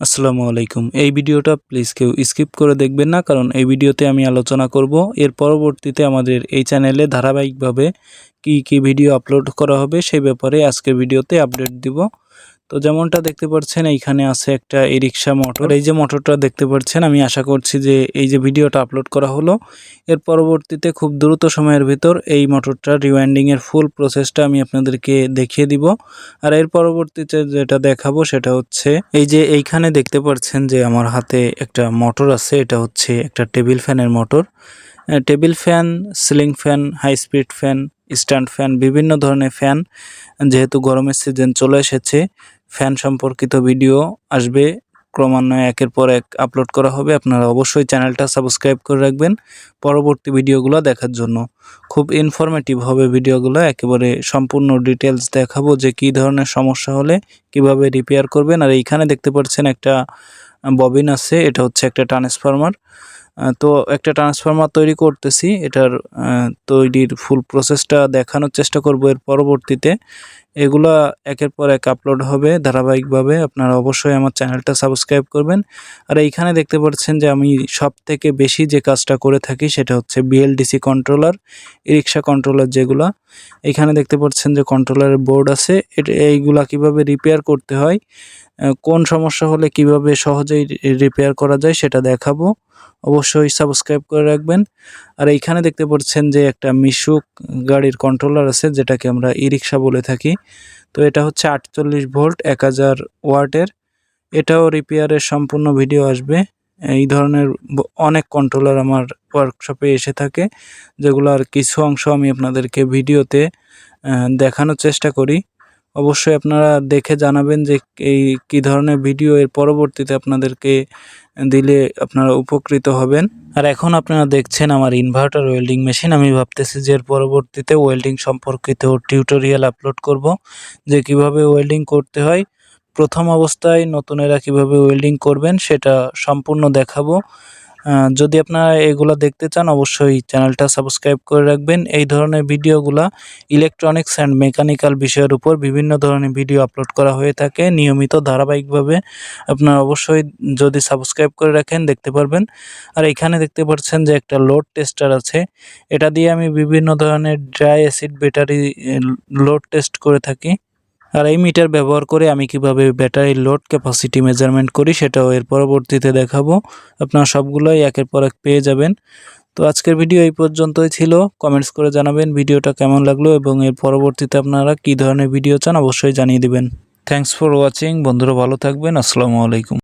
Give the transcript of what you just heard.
আসসালামু আলাইকুম। এই ভিডিওটা প্লিজ কেউ স্কিপ করে দেখবেন না, কারণ এই ভিডিওতে আমি আলোচনা করব। এর পরবর্তীতে আমাদের এই চ্যানেলে ধারাবাহিকভাবে কি কি ভিডিও আপলোড করা হবে সেই ব্যাপারে আজকের ভিডিওতে আপডেট দিব। তো যেমনটা দেখতে পাচ্ছেন, এইখানে আছে একটা ই রিক্সা মোটর এই যে মোটরটা দেখতে পাচ্ছেন, আমি আশা করছি যে এই যে ভিডিওটা আপলোড করা হলো, এর পরবর্তীতে খুব দ্রুত সময়ের ভিতর এই মোটরটা রিওয়াইন্ডিংয়ের ফুল প্রসেসটা আমি আপনাদেরকে দেখিয়ে দিব। আর এর পরবর্তীতে যেটা দেখাবো, সেটা হচ্ছে এই যে এইখানে দেখতে পাচ্ছেন যে আমার হাতে একটা মোটর আছে, এটা হচ্ছে একটা টেবিল ফ্যানের motor. Table fan, ceiling fan high speed fan stand fan বিভিন্ন ধরনের ফ্যান যেহেতু গরমের সিজন চলে এসেছে ফ্যান সম্পর্কিত ভিডিও আসবে। ক্রমান্বয়ে একের পর এক আপলোড করা হবে। আপনারা অবশ্যই চ্যানেলটা সাবস্ক্রাইব করে রাখবেন পরবর্তী ভিডিওগুলো দেখার জন্য। খুব ইনফরমেটিভ হবে ভিডিওগুলো একেবারে সম্পূর্ণ ডিটেলস দেখাবো যে কী ধরনের সমস্যা হলে কীভাবে রিপেয়ার করবেন। আর এইখানে দেখতে পাচ্ছেন একটা ববিন আছে। এটা হচ্ছে একটা ট্রান্সফরমার তো একটা ট্রান্সফরমার তৈরি করতেছি। এটার তৈরির ফুল প্রসেসটা দেখানোর চেষ্টা করব এর পরবর্তীতে। এগুলা একের পর এক আপলোড হবে ধারাবাহিকভাবে। আপনারা অবশ্যই আমার চ্যানেলটা সাবস্ক্রাইব করবেন। আর এইখানে দেখতে পাচ্ছেন যে আমি সব থেকে বেশি যে কাজটা করে থাকি সেটা হচ্ছে বিএলডিসি কন্ট্রোলার রিক্সা কন্ট্রোলার যেগুলা। এখানে দেখতে পাচ্ছেন যে কন্ট্রোলারের বোর্ড আছে। এটা, এইগুলা কীভাবে রিপেয়ার করতে হয় কোন সমস্যা হলে কীভাবে সহজেই রিপেয়ার করা যায় সেটা দেখাবো। অবশ্যই সাবস্ক্রাইব করে রাখবেন। আর এইখানে দেখতে পাচ্ছেন যে একটা মিশুক গাড়ির কন্ট্রোলার আছে, যেটাকে আমরা ই রিক্সা বলে থাকি। তো এটা হচ্ছে আটচল্লিশ ভোল্ট, এক হাজার ওয়াটের। এটাও রিপেয়ারের সম্পূর্ণ ভিডিও আসবে। এই ধরনের অনেক কন্ট্রোলার আমার ওয়ার্কশপে এসে থাকে যেগুলোর কিছু অংশ আমি আপনাদেরকে ভিডিওতে দেখানোর চেষ্টা করি। অবশ্যই আপনারা দেখে জানাবেন যে এই কী ধরনের ভিডিও এর পরবর্তীতে আপনাদেরকে দিলে আপনারা উপকৃত হবেন। আর এখন আপনারা দেখছেন আমার ইনভার্টার ওয়েল্ডিং মেশিন আমি ভাবতেছি যে এর পরবর্তীতে ওয়েল্ডিং সম্পর্কিত টিউটোরিয়াল আপলোড করব, যে কীভাবে ওয়েল্ডিং করতে হয়। প্রথম অবস্থায় নতুনেরা কীভাবে ওয়েল্ডিং করবেন, সেটা সম্পূর্ণ দেখাবো। যদি আপনারা এগুলো দেখতে চান, অবশ্যই চ্যানেলটা সাবস্ক্রাইব করে রাখবেন। এই ধরনের ভিডিওগুলা ইলেকট্রনিক্স অ্যান্ড মেকানিক্যাল বিষয়ের উপর বিভিন্ন ধরনের ভিডিও আপলোড করা হয়ে থাকে। নিয়মিত ধারাবাহিকভাবে আপনারা অবশ্যই যদি সাবস্ক্রাইব করে রাখেন, দেখতে পারবেন। আর এখানে দেখতে পাচ্ছেন যে একটা লোড টেস্টার আছে। এটা দিয়ে আমি বিভিন্ন ধরনের dry acid battery load test করে থাকি। আর এই মিটার ব্যবহার করে আমি কীভাবে ব্যাটারির লোড ক্যাপাসিটি মেজারমেন্ট করি সেটাও এর পরবর্তীতে দেখাবো। আপনারা সবগুলোই একের পর এক পেয়ে যাবেন। তো আজকের ভিডিও এই পর্যন্তই ছিল। কমেন্টস করে জানাবেন ভিডিওটা কেমন লাগল এবং এর পরবর্তীতে আপনারা কি ধরনের ভিডিও চান অবশ্যই জানিয়ে দেবেন। থ্যাংকস ফর ওয়াচিং বন্ধুরা ভালো থাকবেন। আসসালামু আলাইকুম।